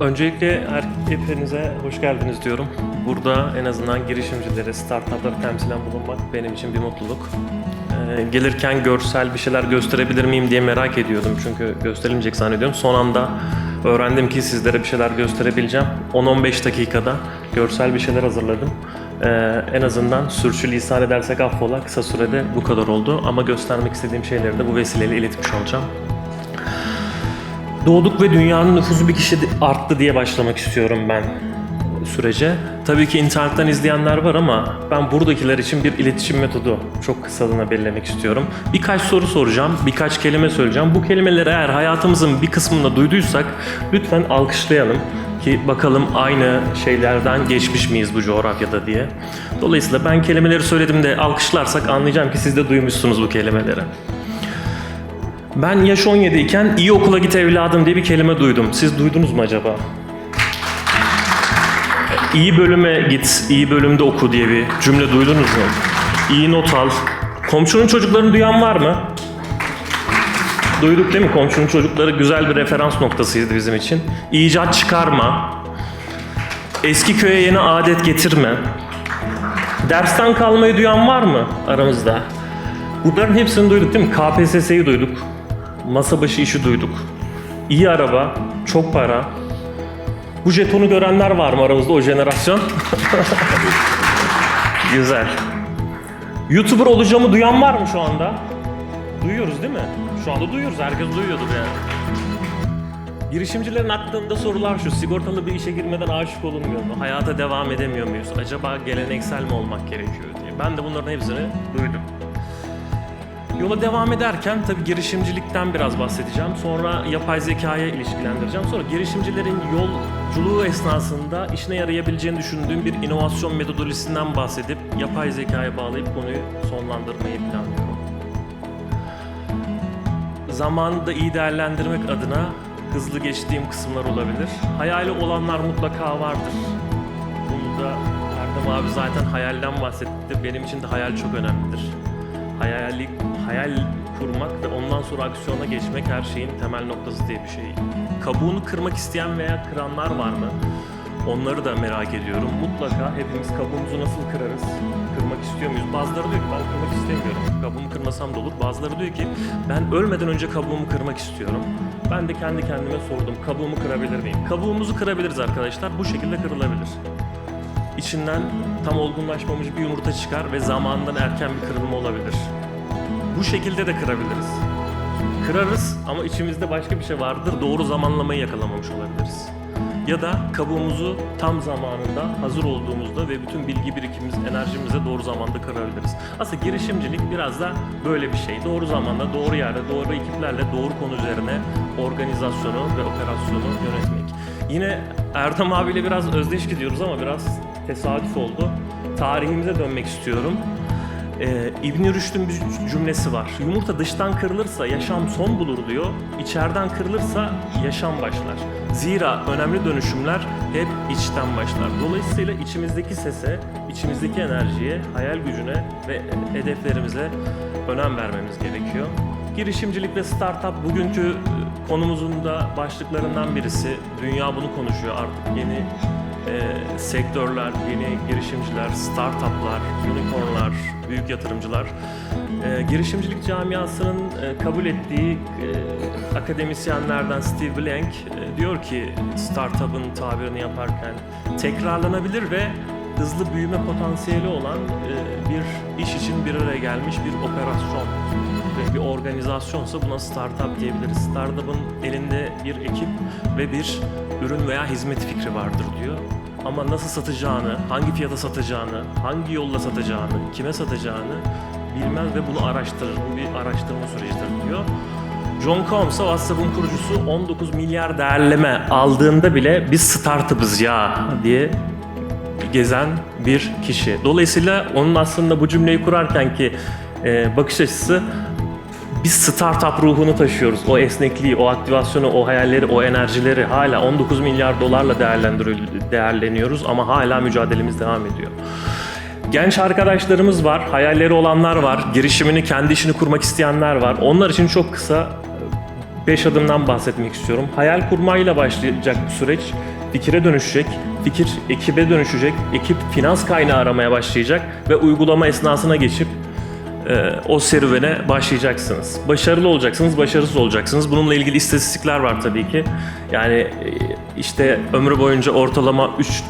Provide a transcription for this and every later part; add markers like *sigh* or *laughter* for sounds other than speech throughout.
Öncelikle hepinize hoş geldiniz diyorum. Burada en azından girişimcileri, startupları temsilen bulunmak benim için bir mutluluk. Ee, gelirken görsel bir şeyler gösterebilir miyim diye merak ediyordum çünkü gösterilecek zannediyorum. Son anda öğrendim ki sizlere bir şeyler gösterebileceğim. 10-15 dakikada görsel bir şeyler hazırladım. Ee, en azından sürçülisan edersek affola kısa sürede bu kadar oldu ama göstermek istediğim şeyleri de bu vesileyle iletmiş olacağım. Doğduk ve dünyanın nüfusu bir kişi arttı diye başlamak istiyorum ben sürece. Tabii ki internetten izleyenler var ama ben buradakiler için bir iletişim metodu çok kısalığına belirlemek istiyorum. Birkaç soru soracağım, birkaç kelime söyleyeceğim. Bu kelimeleri eğer hayatımızın bir kısmında duyduysak lütfen alkışlayalım ki bakalım aynı şeylerden geçmiş miyiz bu coğrafyada diye. Dolayısıyla ben kelimeleri söylediğimde alkışlarsak anlayacağım ki siz de duymuşsunuz bu kelimeleri. Ben yaş 17 iken iyi okula git evladım diye bir kelime duydum. Siz duydunuz mu acaba? İyi bölüme git, iyi bölümde oku diye bir cümle duydunuz mu? İyi not al. Komşunun çocuklarını duyan var mı? Duyduk değil mi? Komşunun çocukları güzel bir referans noktasıydı bizim için. İcat çıkarma. Eski köye yeni adet getirme. Dersten kalmayı duyan var mı aramızda? Bunların hepsini duyduk değil mi? KPSS'yi duyduk. Masa başı işi duyduk. İyi araba, çok para. Bu jetonu görenler var mı aramızda o jenerasyon? *laughs* Güzel. YouTuber olacağımı duyan var mı şu anda? Duyuyoruz değil mi? Şu anda duyuyoruz. Herkes duyuyordur yani. Girişimcilerin aklında sorular şu. Sigortalı bir işe girmeden aşık olunmuyor mu? Hayata devam edemiyor muyuz? Acaba geleneksel mi olmak gerekiyor diye. Ben de bunların hepsini duydum. Yola devam ederken tabii girişimcilikten biraz bahsedeceğim. Sonra yapay zekaya ilişkilendireceğim. Sonra girişimcilerin yolculuğu esnasında işine yarayabileceğini düşündüğüm bir inovasyon metodolojisinden bahsedip yapay zekaya bağlayıp konuyu sonlandırmayı planlıyorum. Zamanı da iyi değerlendirmek adına hızlı geçtiğim kısımlar olabilir. Hayali olanlar mutlaka vardır. Bunu da Erdem abi zaten hayalden bahsetti. Benim için de hayal çok önemlidir. Hayali, hayal kurmak ve ondan sonra aksiyona geçmek her şeyin temel noktası diye bir şey. Kabuğunu kırmak isteyen veya kıranlar var mı? Onları da merak ediyorum. Mutlaka hepimiz kabuğumuzu nasıl kırarız? Kırmak istiyor muyuz? Bazıları diyor ki ben kırmak istemiyorum. Kabuğumu kırmasam da olur. Bazıları diyor ki ben ölmeden önce kabuğumu kırmak istiyorum. Ben de kendi kendime sordum. Kabuğumu kırabilir miyim? Kabuğumuzu kırabiliriz arkadaşlar. Bu şekilde kırılabilir. İçinden tam olgunlaşmamış bir yumurta çıkar ve zamanından erken bir kırılma olabilir. Bu şekilde de kırabiliriz. Kırarız ama içimizde başka bir şey vardır. Doğru zamanlamayı yakalamamış olabiliriz. Ya da kabuğumuzu tam zamanında hazır olduğumuzda ve bütün bilgi birikimimiz, enerjimize doğru zamanda kırabiliriz. Aslında girişimcilik biraz da böyle bir şey. Doğru zamanda, doğru yerde, doğru ekiplerle, doğru konu üzerine organizasyonu ve operasyonu yönetmek. Yine Erdem abiyle biraz özdeş gidiyoruz ama biraz tesadüf oldu. Tarihimize dönmek istiyorum. Ee, İbn Rüşd'ün bir cümlesi var. Yumurta dıştan kırılırsa yaşam son bulur diyor. İçeriden kırılırsa yaşam başlar. Zira önemli dönüşümler hep içten başlar. Dolayısıyla içimizdeki sese, içimizdeki enerjiye, hayal gücüne ve hedeflerimize önem vermemiz gerekiyor. Girişimcilik ve startup bugünkü e, konumuzun da başlıklarından birisi. Dünya bunu konuşuyor artık yeni e, sektörler, yeni girişimciler, startuplar, unicornlar, büyük yatırımcılar. E, girişimcilik camiasının e, kabul ettiği e, akademisyenlerden Steve Blank e, diyor ki startup'ın tabirini yaparken tekrarlanabilir ve hızlı büyüme potansiyeli olan e, bir iş için bir araya gelmiş bir operasyon bir organizasyonsa buna startup diyebiliriz. Startup'ın elinde bir ekip ve bir ürün veya hizmet fikri vardır diyor. Ama nasıl satacağını, hangi fiyata satacağını, hangi yolla satacağını, kime satacağını bilmez ve bunu araştırır. Bu bir araştırma sürecidir diyor. John Combs'a WhatsApp'ın kurucusu 19 milyar değerleme aldığında bile biz startup'ız ya diye gezen bir kişi. Dolayısıyla onun aslında bu cümleyi kurarken ki e, bakış açısı biz startup ruhunu taşıyoruz. O esnekliği, o aktivasyonu, o hayalleri, o enerjileri hala 19 milyar dolarla değerleniyoruz ama hala mücadelemiz devam ediyor. Genç arkadaşlarımız var, hayalleri olanlar var, girişimini, kendi işini kurmak isteyenler var. Onlar için çok kısa 5 adımdan bahsetmek istiyorum. Hayal kurmayla başlayacak bu süreç. Fikire dönüşecek, fikir ekibe dönüşecek, ekip finans kaynağı aramaya başlayacak ve uygulama esnasına geçip o serüvene başlayacaksınız. Başarılı olacaksınız, başarısız olacaksınız. Bununla ilgili istatistikler var tabii ki. Yani e, işte ömrü boyunca ortalama 3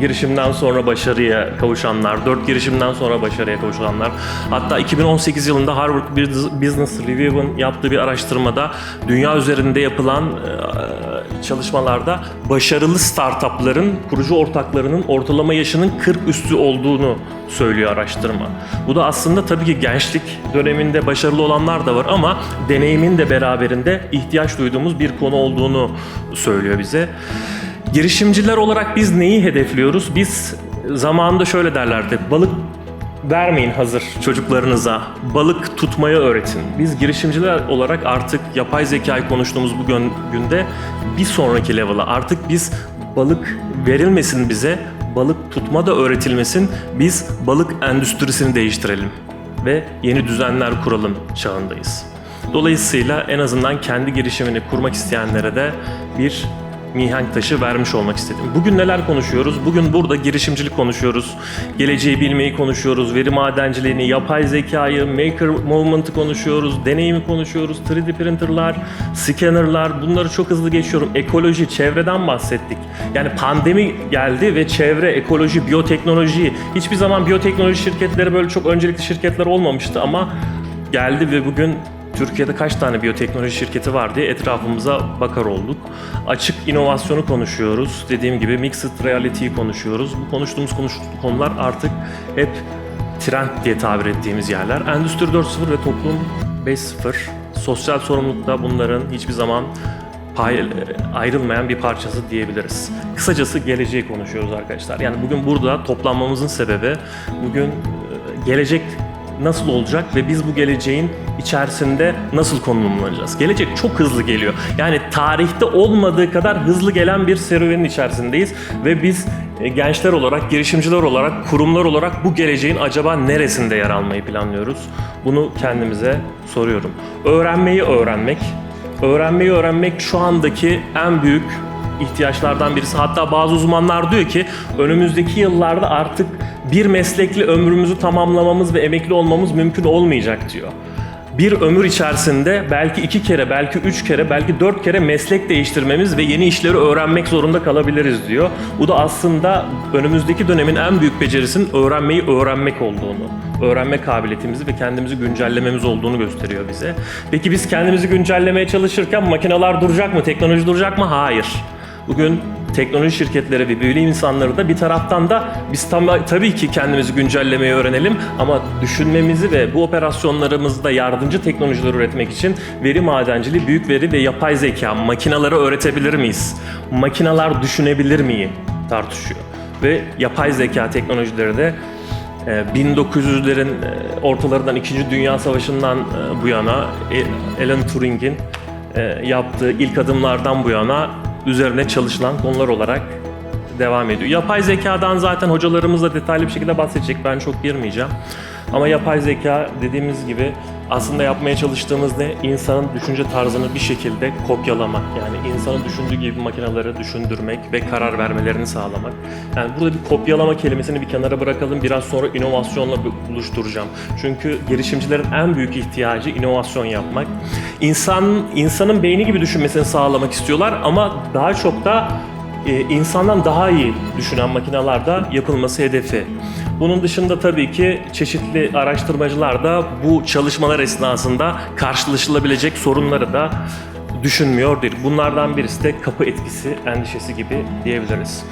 girişimden sonra başarıya kavuşanlar, 4 girişimden sonra başarıya kavuşanlar. Hatta 2018 yılında Harvard Business Review'un yaptığı bir araştırmada dünya üzerinde yapılan e, çalışmalarda başarılı startupların kurucu ortaklarının ortalama yaşının 40 üstü olduğunu söylüyor araştırma. Bu da aslında tabii ki gençlik döneminde başarılı olanlar da var ama deneyimin de beraberinde ihtiyaç duyduğumuz bir konu olduğunu söylüyor bize. Girişimciler olarak biz neyi hedefliyoruz? Biz zamanında şöyle derlerdi. Balık vermeyin hazır çocuklarınıza. Balık tutmayı öğretin. Biz girişimciler olarak artık yapay zekayı konuştuğumuz bu gün- günde bir sonraki level'a artık biz balık verilmesin bize, balık tutma da öğretilmesin. Biz balık endüstrisini değiştirelim ve yeni düzenler kuralım çağındayız. Dolayısıyla en azından kendi girişimini kurmak isteyenlere de bir mihenk taşı vermiş olmak istedim. Bugün neler konuşuyoruz? Bugün burada girişimcilik konuşuyoruz. Geleceği bilmeyi konuşuyoruz. Veri madenciliğini, yapay zekayı, maker movement'ı konuşuyoruz. Deneyimi konuşuyoruz. 3D printerlar, scannerlar bunları çok hızlı geçiyorum. Ekoloji, çevreden bahsettik. Yani pandemi geldi ve çevre, ekoloji, biyoteknoloji hiçbir zaman biyoteknoloji şirketleri böyle çok öncelikli şirketler olmamıştı ama geldi ve bugün Türkiye'de kaç tane biyoteknoloji şirketi var diye etrafımıza bakar olduk. Açık inovasyonu konuşuyoruz. Dediğim gibi mixed reality'yi konuşuyoruz. Bu konuştuğumuz konuş- konular artık hep trend diye tabir ettiğimiz yerler. Endüstri 4.0 ve toplum 5.0. Sosyal sorumluluk da bunların hiçbir zaman ayrılmayan bir parçası diyebiliriz. Kısacası geleceği konuşuyoruz arkadaşlar. Yani bugün burada toplanmamızın sebebi bugün e, gelecek nasıl olacak ve biz bu geleceğin içerisinde nasıl konumlanacağız? Gelecek çok hızlı geliyor. Yani tarihte olmadığı kadar hızlı gelen bir serüvenin içerisindeyiz ve biz e, gençler olarak, girişimciler olarak, kurumlar olarak bu geleceğin acaba neresinde yer almayı planlıyoruz? Bunu kendimize soruyorum. Öğrenmeyi öğrenmek, öğrenmeyi öğrenmek şu andaki en büyük ihtiyaçlardan birisi. Hatta bazı uzmanlar diyor ki önümüzdeki yıllarda artık bir meslekli ömrümüzü tamamlamamız ve emekli olmamız mümkün olmayacak diyor. Bir ömür içerisinde belki iki kere, belki üç kere, belki dört kere meslek değiştirmemiz ve yeni işleri öğrenmek zorunda kalabiliriz diyor. Bu da aslında önümüzdeki dönemin en büyük becerisinin öğrenmeyi öğrenmek olduğunu, öğrenme kabiliyetimizi ve kendimizi güncellememiz olduğunu gösteriyor bize. Peki biz kendimizi güncellemeye çalışırken makineler duracak mı, teknoloji duracak mı? Hayır. Bugün teknoloji şirketleri ve bilim insanları da bir taraftan da biz tam, tabii ki kendimizi güncellemeyi öğrenelim ama düşünmemizi ve bu operasyonlarımızda yardımcı teknolojiler üretmek için veri madenciliği, büyük veri ve yapay zeka makinaları öğretebilir miyiz? Makinalar düşünebilir mi? tartışıyor. Ve yapay zeka teknolojileri de e, 1900'lerin e, ortalarından 2. Dünya Savaşı'ndan e, bu yana e, Alan Turing'in e, yaptığı ilk adımlardan bu yana üzerine çalışılan konular olarak devam ediyor. Yapay zekadan zaten hocalarımız da detaylı bir şekilde bahsedecek. Ben çok girmeyeceğim. Ama yapay zeka dediğimiz gibi aslında yapmaya çalıştığımız ne? İnsanın düşünce tarzını bir şekilde kopyalamak. Yani insanın düşündüğü gibi makineleri düşündürmek ve karar vermelerini sağlamak. Yani burada bir kopyalama kelimesini bir kenara bırakalım. Biraz sonra inovasyonla bu- buluşturacağım. Çünkü girişimcilerin en büyük ihtiyacı inovasyon yapmak. İnsan insanın beyni gibi düşünmesini sağlamak istiyorlar ama daha çok da e, insandan daha iyi düşünen makinelarda yapılması hedefi. Bunun dışında tabii ki çeşitli araştırmacılar da bu çalışmalar esnasında karşılaşılabilecek sorunları da düşünmüyor değil. Bunlardan birisi de kapı etkisi endişesi gibi diyebiliriz.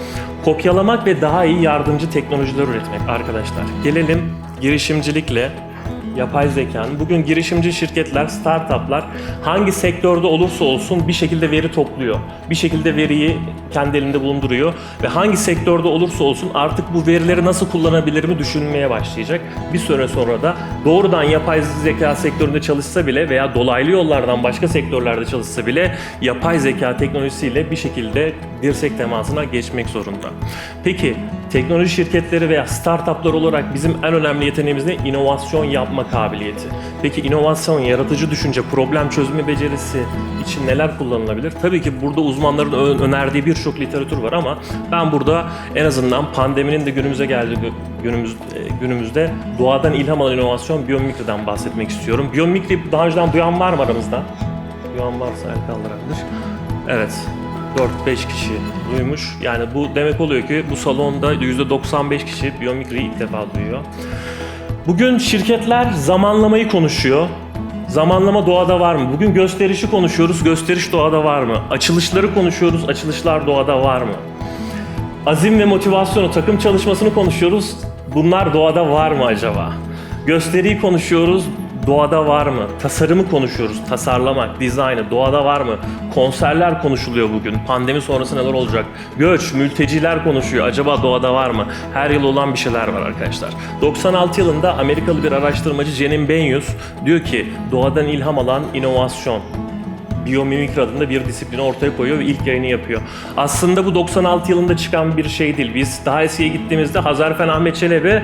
Kopyalamak ve daha iyi yardımcı teknolojiler üretmek arkadaşlar. Gelelim girişimcilikle yapay zekanın. Bugün girişimci şirketler, startuplar hangi sektörde olursa olsun bir şekilde veri topluyor. Bir şekilde veriyi kendi elinde bulunduruyor ve hangi sektörde olursa olsun artık bu verileri nasıl kullanabilirimi düşünmeye başlayacak. Bir süre sonra da doğrudan yapay zeka sektöründe çalışsa bile veya dolaylı yollardan başka sektörlerde çalışsa bile yapay zeka teknolojisiyle bir şekilde dirsek temasına geçmek zorunda. Peki Teknoloji şirketleri veya startuplar olarak bizim en önemli yeteneğimiz ne? İnovasyon yapma kabiliyeti. Peki inovasyon, yaratıcı düşünce, problem çözme becerisi için neler kullanılabilir? Tabii ki burada uzmanların önerdiği birçok literatür var ama ben burada en azından pandeminin de günümüze geldiği gü- günümüz, e, günümüzde doğadan ilham alan inovasyon biyomimikriden bahsetmek istiyorum. Biyomimikri daha önceden duyan var mı aramızda? Duyan varsa el kaldırabilir. Evet. 4-5 kişi duymuş. Yani bu demek oluyor ki bu salonda %95 kişi biyomikriyi ilk defa duyuyor. Bugün şirketler zamanlamayı konuşuyor. Zamanlama doğada var mı? Bugün gösterişi konuşuyoruz. Gösteriş doğada var mı? Açılışları konuşuyoruz. Açılışlar doğada var mı? Azim ve motivasyonu, takım çalışmasını konuşuyoruz. Bunlar doğada var mı acaba? Gösteriyi konuşuyoruz. Doğada var mı? Tasarımı konuşuyoruz. Tasarlamak, dizaynı doğada var mı? Konserler konuşuluyor bugün. Pandemi sonrası neler olacak? Göç, mülteciler konuşuyor. Acaba doğada var mı? Her yıl olan bir şeyler var arkadaşlar. 96 yılında Amerikalı bir araştırmacı Cenin Benyus diyor ki doğadan ilham alan inovasyon biyomimikri adında bir disiplini ortaya koyuyor ve ilk yayını yapıyor. Aslında bu 96 yılında çıkan bir şey değil. Biz daha eskiye gittiğimizde Hazarfen Ahmet Çelebi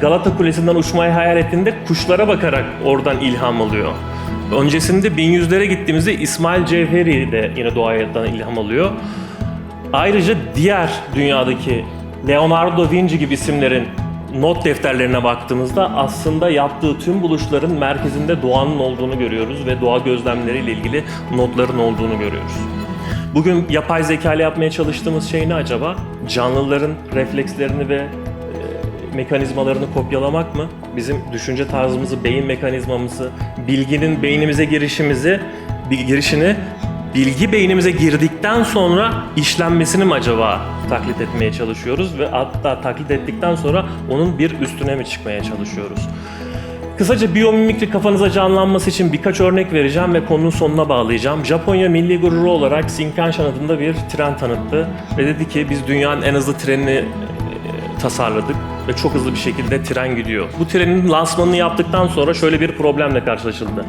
Galata Kulesi'nden uçmayı hayal ettiğinde kuşlara bakarak oradan ilham alıyor. Öncesinde 1100'lere gittiğimizde İsmail Cevheri de yine doğadan ilham alıyor. Ayrıca diğer dünyadaki Leonardo da Vinci gibi isimlerin not defterlerine baktığımızda aslında yaptığı tüm buluşların merkezinde doğanın olduğunu görüyoruz ve doğa gözlemleriyle ilgili notların olduğunu görüyoruz. Bugün yapay zeka ile yapmaya çalıştığımız şey ne acaba? Canlıların reflekslerini ve mekanizmalarını kopyalamak mı? Bizim düşünce tarzımızı, beyin mekanizmamızı, bilginin beynimize girişimizi, girişini bilgi beynimize girdikten sonra işlenmesini mi acaba taklit etmeye çalışıyoruz ve hatta taklit ettikten sonra onun bir üstüne mi çıkmaya çalışıyoruz? Kısaca biyomimikri kafanıza canlanması için birkaç örnek vereceğim ve konunun sonuna bağlayacağım. Japonya milli gururu olarak Shinkansen adında bir tren tanıttı ve dedi ki biz dünyanın en hızlı trenini e, tasarladık ve çok hızlı bir şekilde tren gidiyor. Bu trenin lansmanını yaptıktan sonra şöyle bir problemle karşılaşıldı.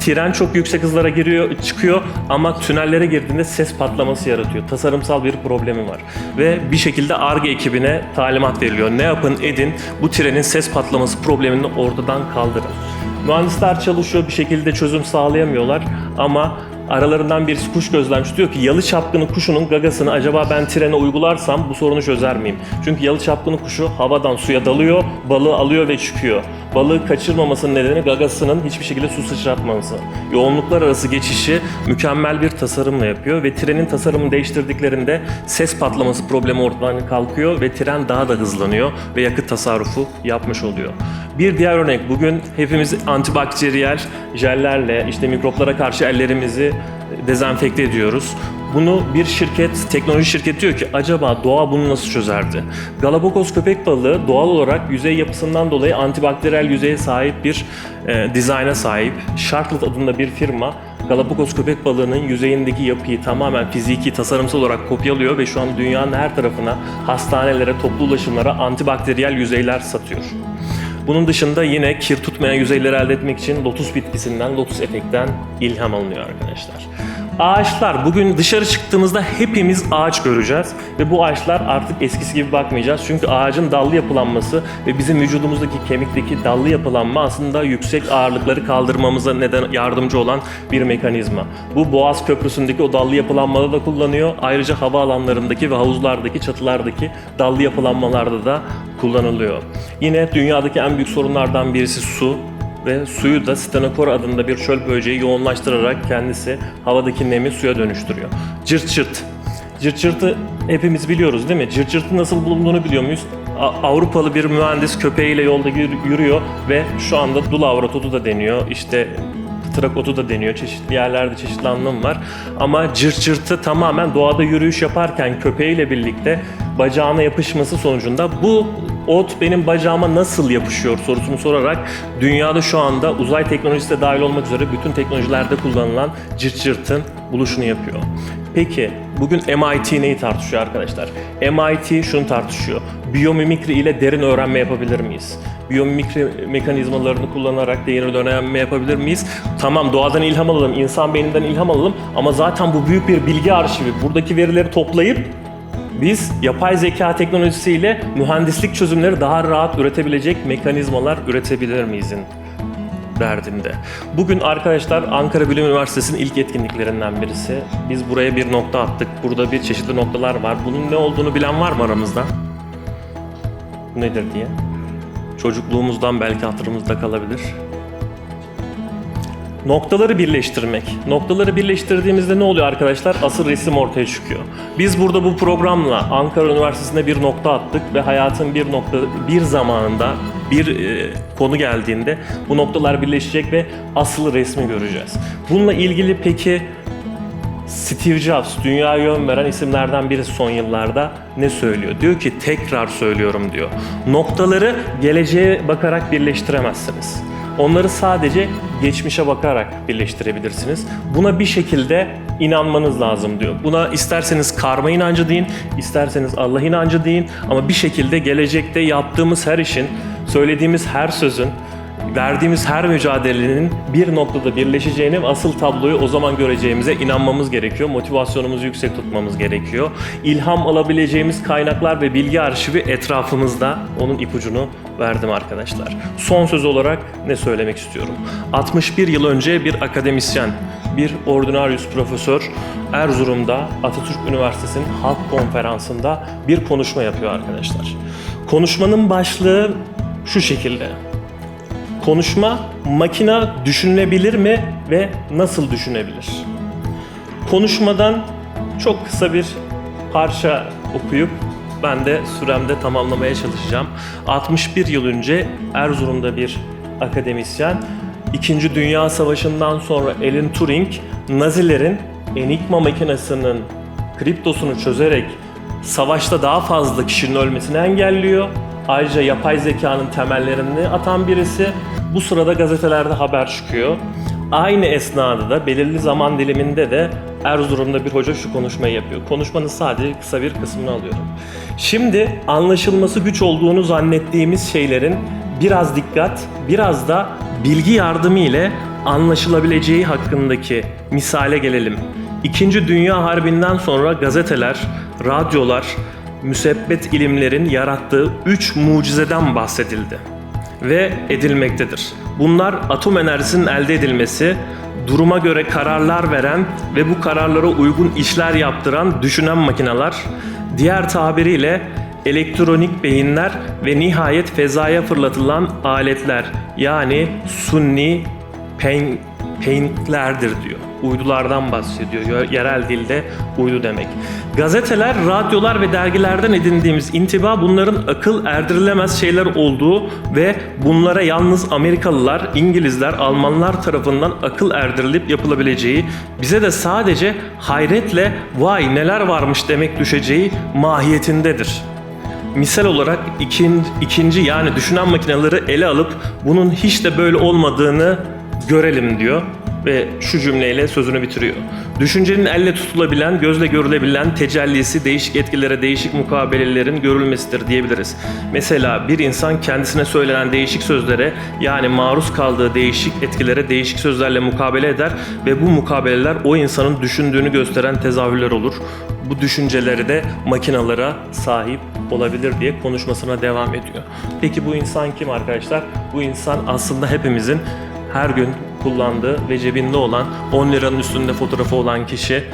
Tren çok yüksek hızlara giriyor, çıkıyor ama tünellere girdiğinde ses patlaması yaratıyor. Tasarımsal bir problemi var. Ve bir şekilde ARGE ekibine talimat veriliyor. Ne yapın edin bu trenin ses patlaması problemini ortadan kaldırın. Mühendisler çalışıyor bir şekilde çözüm sağlayamıyorlar ama aralarından birisi kuş gözlemci diyor ki yalı çapkını kuşunun gagasını acaba ben trene uygularsam bu sorunu çözer miyim? Çünkü yalı çapkını kuşu havadan suya dalıyor, balığı alıyor ve çıkıyor. Balığı kaçırmamasının nedeni gagasının hiçbir şekilde su sıçratmaması. Yoğunluklar arası geçişi mükemmel bir tasarımla yapıyor ve trenin tasarımını değiştirdiklerinde ses patlaması problemi ortadan kalkıyor ve tren daha da hızlanıyor ve yakıt tasarrufu yapmış oluyor. Bir diğer örnek bugün hepimiz antibakteriyel jellerle işte mikroplara karşı ellerimizi dezenfekte ediyoruz. Bunu bir şirket, teknoloji şirketi diyor ki acaba doğa bunu nasıl çözerdi? Galapagos köpek balığı doğal olarak yüzey yapısından dolayı antibakteriyel yüzeye sahip bir e, dizayna sahip. Sharklet adında bir firma Galapagos köpek balığının yüzeyindeki yapıyı tamamen fiziki, tasarımsal olarak kopyalıyor ve şu an dünyanın her tarafına, hastanelere, toplu ulaşımlara antibakteriyel yüzeyler satıyor. Bunun dışında yine kir tutmayan yüzeyleri elde etmek için lotus bitkisinden, lotus etekten ilham alınıyor arkadaşlar. Ağaçlar, bugün dışarı çıktığımızda hepimiz ağaç göreceğiz ve bu ağaçlar artık eskisi gibi bakmayacağız. Çünkü ağacın dallı yapılanması ve bizim vücudumuzdaki kemikteki dallı yapılanma aslında yüksek ağırlıkları kaldırmamıza neden yardımcı olan bir mekanizma. Bu Boğaz Köprüsü'ndeki o dallı yapılanmada da kullanıyor. Ayrıca havaalanlarındaki ve havuzlardaki, çatılardaki dallı yapılanmalarda da kullanılıyor. Yine dünyadaki en büyük sorunlardan birisi su ve suyu da stenokor adında bir çöl böceği yoğunlaştırarak kendisi havadaki nemi suya dönüştürüyor. Cırt cırt. Cırt cırtı hepimiz biliyoruz değil mi? Cırt cırtın nasıl bulunduğunu biliyor muyuz? Avrupalı bir mühendis köpeğiyle yolda yürü- yürüyor ve şu anda dulavrat da deniyor. İşte pıtrak otu da deniyor. Çeşitli yerlerde çeşitli anlamı var. Ama cırt cırtı tamamen doğada yürüyüş yaparken köpeğiyle birlikte bacağına yapışması sonucunda bu ot benim bacağıma nasıl yapışıyor sorusunu sorarak dünyada şu anda uzay teknolojisi de dahil olmak üzere bütün teknolojilerde kullanılan cırt cırtın buluşunu yapıyor. Peki bugün MIT neyi tartışıyor arkadaşlar? MIT şunu tartışıyor. Biyomimikri ile derin öğrenme yapabilir miyiz? Biyomimikri mekanizmalarını kullanarak derin öğrenme yapabilir miyiz? Tamam doğadan ilham alalım, insan beyninden ilham alalım ama zaten bu büyük bir bilgi arşivi. Buradaki verileri toplayıp Biz yapay zeka teknolojisiyle mühendislik çözümleri daha rahat üretebilecek mekanizmalar üretebilir miyizin derdinde. Bugün arkadaşlar Ankara Bilim Üniversitesi'nin ilk etkinliklerinden birisi. Biz buraya bir nokta attık. Burada bir çeşitli noktalar var. Bunun ne olduğunu bilen var mı aramızda? Nedir diye. Çocukluğumuzdan belki hatırımızda kalabilir. Noktaları birleştirmek. Noktaları birleştirdiğimizde ne oluyor arkadaşlar? Asıl resim ortaya çıkıyor. Biz burada bu programla Ankara Üniversitesi'nde bir nokta attık ve hayatın bir nokta bir zamanında bir e, konu geldiğinde bu noktalar birleşecek ve asıl resmi göreceğiz. Bununla ilgili peki Steve Jobs, dünyaya yön veren isimlerden biri son yıllarda ne söylüyor? Diyor ki tekrar söylüyorum diyor. Noktaları geleceğe bakarak birleştiremezsiniz. Onları sadece geçmişe bakarak birleştirebilirsiniz. Buna bir şekilde inanmanız lazım diyor. Buna isterseniz karma inancı deyin, isterseniz Allah inancı deyin ama bir şekilde gelecekte yaptığımız her işin, söylediğimiz her sözün, verdiğimiz her mücadelenin bir noktada birleşeceğini ve asıl tabloyu o zaman göreceğimize inanmamız gerekiyor. Motivasyonumuzu yüksek tutmamız gerekiyor. İlham alabileceğimiz kaynaklar ve bilgi arşivi etrafımızda. Onun ipucunu verdim arkadaşlar. Son söz olarak ne söylemek istiyorum? 61 yıl önce bir akademisyen, bir ordinarius profesör Erzurum'da Atatürk Üniversitesi'nin halk konferansında bir konuşma yapıyor arkadaşlar. Konuşmanın başlığı şu şekilde. Konuşma makina düşünülebilir mi ve nasıl düşünebilir? Konuşmadan çok kısa bir parça okuyup ben de süremde tamamlamaya çalışacağım. 61 yıl önce Erzurum'da bir akademisyen İkinci Dünya Savaşı'ndan sonra Alan Turing Nazilerin Enigma makinesinin kriptosunu çözerek savaşta daha fazla kişinin ölmesini engelliyor. Ayrıca yapay zekanın temellerini atan birisi. Bu sırada gazetelerde haber çıkıyor. Aynı esnada da belirli zaman diliminde de Erzurum'da bir hoca şu konuşmayı yapıyor. Konuşmanın sadece kısa bir kısmını alıyorum. Şimdi anlaşılması güç olduğunu zannettiğimiz şeylerin biraz dikkat, biraz da bilgi yardımı ile anlaşılabileceği hakkındaki misale gelelim. İkinci Dünya Harbi'nden sonra gazeteler, radyolar, müsebbet ilimlerin yarattığı üç mucizeden bahsedildi ve edilmektedir. Bunlar atom enerjisinin elde edilmesi, duruma göre kararlar veren ve bu kararlara uygun işler yaptıran düşünen makineler, diğer tabiriyle elektronik beyinler ve nihayet fezaya fırlatılan aletler yani sunni pen, penklerdir diyor. Uydulardan bahsediyor. Yerel dilde uydu demek. Gazeteler, radyolar ve dergilerden edindiğimiz intiba bunların akıl erdirilemez şeyler olduğu ve bunlara yalnız Amerikalılar, İngilizler, Almanlar tarafından akıl erdirilip yapılabileceği, bize de sadece hayretle vay neler varmış demek düşeceği mahiyetindedir. Misal olarak ikinci, ikinci yani düşünen makineleri ele alıp bunun hiç de böyle olmadığını görelim diyor ve şu cümleyle sözünü bitiriyor. Düşüncenin elle tutulabilen, gözle görülebilen tecellisi değişik etkilere, değişik mukabelelerin görülmesidir diyebiliriz. Mesela bir insan kendisine söylenen değişik sözlere yani maruz kaldığı değişik etkilere değişik sözlerle mukabele eder ve bu mukabeleler o insanın düşündüğünü gösteren tezahürler olur. Bu düşünceleri de makinalara sahip olabilir diye konuşmasına devam ediyor. Peki bu insan kim arkadaşlar? Bu insan aslında hepimizin her gün kullandığı ve cebinde olan 10 liranın üstünde fotoğrafı olan kişi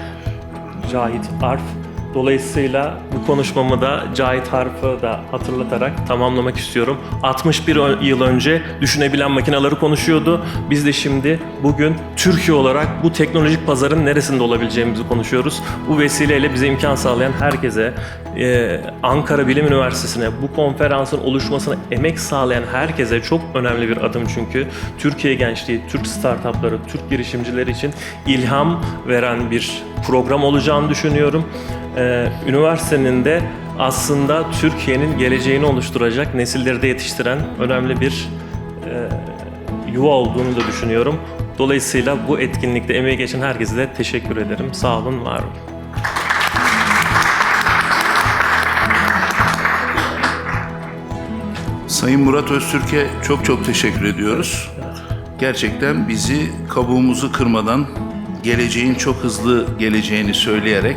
Cahit Arf. Dolayısıyla bu konuşmamı da Cahit Harf'ı da hatırlatarak tamamlamak istiyorum. 61 ö- yıl önce düşünebilen makineleri konuşuyordu. Biz de şimdi bugün Türkiye olarak bu teknolojik pazarın neresinde olabileceğimizi konuşuyoruz. Bu vesileyle bize imkan sağlayan herkese, e, Ankara Bilim Üniversitesi'ne, bu konferansın oluşmasına emek sağlayan herkese çok önemli bir adım çünkü. Türkiye gençliği, Türk startupları, Türk girişimcileri için ilham veren bir program olacağını düşünüyorum. Ee, üniversitenin de aslında Türkiye'nin geleceğini oluşturacak, nesilleri de yetiştiren önemli bir e, yuva olduğunu da düşünüyorum. Dolayısıyla bu etkinlikte emeği geçen herkese de teşekkür ederim. Sağ olun, var olun. Sayın Murat Öztürk'e çok çok teşekkür ediyoruz. Gerçekten bizi kabuğumuzu kırmadan geleceğin çok hızlı geleceğini söyleyerek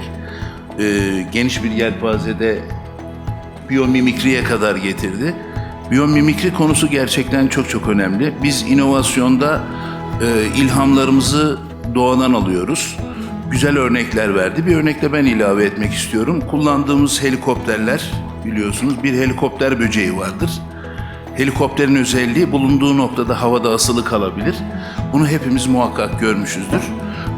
e, geniş bir yelpazede biyomimikriye kadar getirdi. Biyomimikri konusu gerçekten çok çok önemli. Biz inovasyonda e, ilhamlarımızı doğadan alıyoruz. Güzel örnekler verdi. Bir örnekle ben ilave etmek istiyorum. Kullandığımız helikopterler biliyorsunuz bir helikopter böceği vardır. Helikopterin özelliği bulunduğu noktada havada asılı kalabilir. Bunu hepimiz muhakkak görmüşüzdür.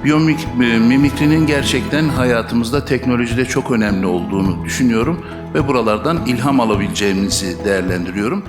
Biyomimikrinin gerçekten hayatımızda teknolojide çok önemli olduğunu düşünüyorum ve buralardan ilham alabileceğimizi değerlendiriyorum.